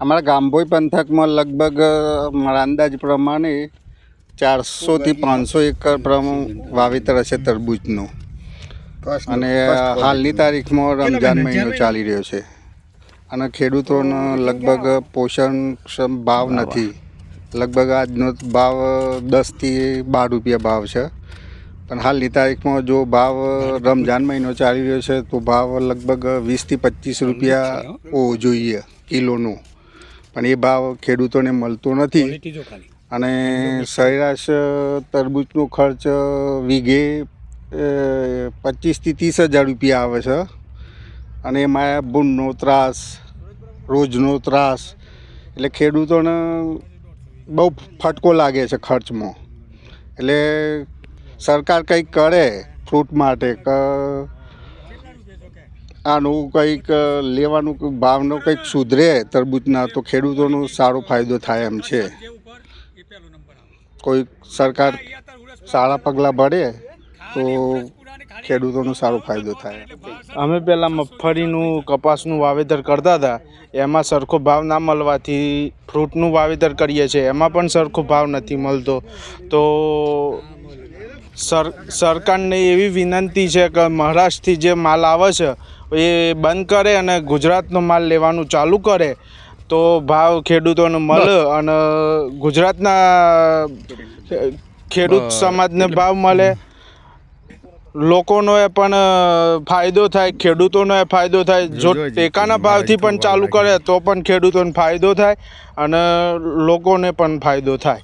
અમારા ગામભોઈ પંથકમાં લગભગ મારા અંદાજ પ્રમાણે ચારસોથી પાંચસો એકર પ્રમાણ વાવેતર હશે તરબૂચનું. અને હાલની તારીખમાં રમજાન મહિનો ચાલી? રહ્યો છે. અને ખેડૂતોનો લગભગ પોષણક્ષમ ભાવ નથી. લગભગ આજનો ભાવ દસથી બાર રૂપિયા ભાવ છે. પણ હાલની તારીખમાં જો ભાવ રમજાન મહિનો ચાલી રહ્યો છે તો ભાવ લગભગ વીસથી પચીસ રૂપિયા હોવો જોઈએ કિલોનો. પણ એ ભાવ ખેડૂતોને મળતો નથી. અને સરેરાશ તરબૂચનો ખર્ચ વીઘે પચીસથી ત્રીસ હજાર રૂપિયા આવે છે. અને એમાં બૂનનો ત્રાસ રોજનો ત્રાસ એટલે ખેડૂતોને બહુ ફટકો લાગે છે ખર્ચમાં. એટલે સરકાર કંઈક કરે ફ્રૂટ માટે કે આનું કંઈક લેવાનું કંઈક ભાવનો કંઈક સુધરે તરબૂચના, તો ખેડૂતોનો સારો ફાયદો થાય એમ છે. કોઈ સરકાર સારા પગલાં ભરે, તો ખેડૂતોનો સારો ફાયદો થાય. અમે પહેલાં મગફળીનું, કપાસનું વાવેતર કરતા હતા. એમાં સરખો ભાવ ના મળવાથી ફ્રૂટનું વાવેતર કરીએ છીએ. એમાં પણ સરખો ભાવ નથી મળતો. તો સર સરકારને એવી વિનંતી છે કે મહારાષ્ટ્રથી જે માલ આવે છે એ બંધ કરે અને ગુજરાતનો માલ લેવાનું ચાલુ કરે. તો ભાવ ખેડૂતોને મળે અને ગુજરાતના ખેડૂત સમાજને ભાવ મળે. લોકોનો એ પણ ફાયદો થાય ખેડૂતોનો એ ફાયદો થાય. જો ટેકાના ભાવથી પણ ચાલુ કરે તો પણ ખેડૂતોને ફાયદો થાય અને લોકોને પણ ફાયદો થાય.